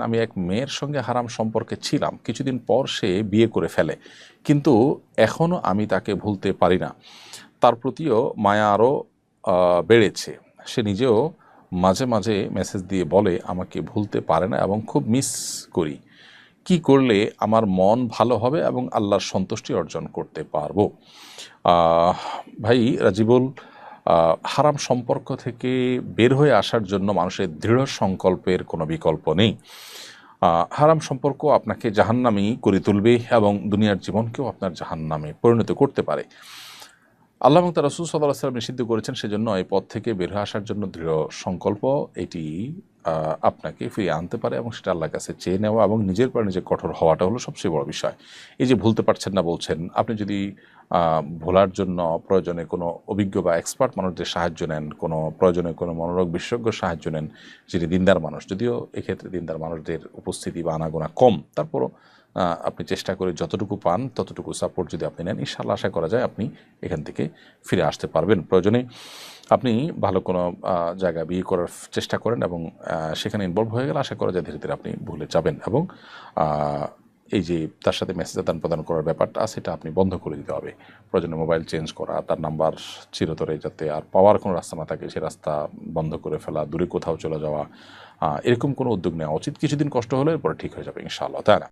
আমি এক মেয়ের সঙ্গে হারাম সম্পর্কে ছিলাম। কিছুদিন পর সে বিয়ে করে ফেলে। কিন্তু এখনও আমি তাকে ভুলতে পারি না। তার প্রতিও মায়া আরও বেড়েছে। সে নিজেও মাঝে মাঝে মেসেজ দিয়ে বলে, আমাকে ভুলতে পারে না এবং খুব মিস করি। কি করলে আমার মন ভালো হবে এবং আল্লাহর সন্তুষ্টি অর্জন করতে পারব? ভাই রাজিবুল হারাম সম্পর্ক থেকে বের হয়ে আসার জন্য মানুষের দৃঢ় সংকল্পের কোনো বিকল্প নেই। হারাম সম্পর্ক আপনাকে জাহান্নামি করে তুলবে এবং দুনিয়ার জীবনকেও আপনার জাহান্নামে পরিণত করতে পারে। আল্লাহ এবং তার রসুল সাল্লাহ সাল্লাম নিষিদ্ধ করেছেন সেজন্য এই পথ থেকে বের হয়ে আসার জন্য দৃঢ় সংকল্প। এটি আপনাকে ফিরিয়ে আনতে পারে এবং সেটা আল্লাহর কাছে চেয়ে নেওয়া এবং নিজের পর নিজে কঠোর হওয়াটা হলো সবচেয়ে বড় বিষয়। এই যে ভুলতে পারছেন না বলছেন, আপনি যদি ভোলার জন্য প্রয়োজনে কোনো অভিজ্ঞ বা এক্সপার্ট মানুষদের সাহায্য নেন, কোনো প্রয়োজনে কোনো মনোরোগ বিশেষজ্ঞ সাহায্য নেন, যিনি দিনদার মানুষ, যদিও এক্ষেত্রে দিনদার মানুষদের উপস্থিতি বা আনাগোনা কম, তারপরও আপনি চেষ্টা করে যতটুকু পান, ততটুকু সাপোর্ট যদি আপনি নেন ইনশাল্লাহ আশা করা যায় আপনি এখান থেকে ফিরে আসতে পারবেন। প্রয়োজনে আপনি ভালো কোনো জায়গা বিয়ে করার চেষ্টা করেন এবং সেখানে ইনভলভ হয়ে গেলে আশা করা যায় ধীরে ধীরে আপনি ভুলে যাবেন এবং এই যে তার সাথে মেসেজ আদান প্রদান করার ব্যাপারটা সেটা আপনি বন্ধ করে দিতে হবে। প্রয়োজনে মোবাইল চেঞ্জ করা, তার নাম্বার চিরতরে যাতে আর পাওয়ার কোনো রাস্তা না থাকে, সে রাস্তা বন্ধ করে ফেলা, দূরে কোথাও চলে যাওয়া এরকম কোনো উদ্যোগ নেওয়া উচিত। কিছুদিন কষ্ট হলে এরপরে ঠিক হয়ে যাবে ইনশাআল্লাহ, তাই না?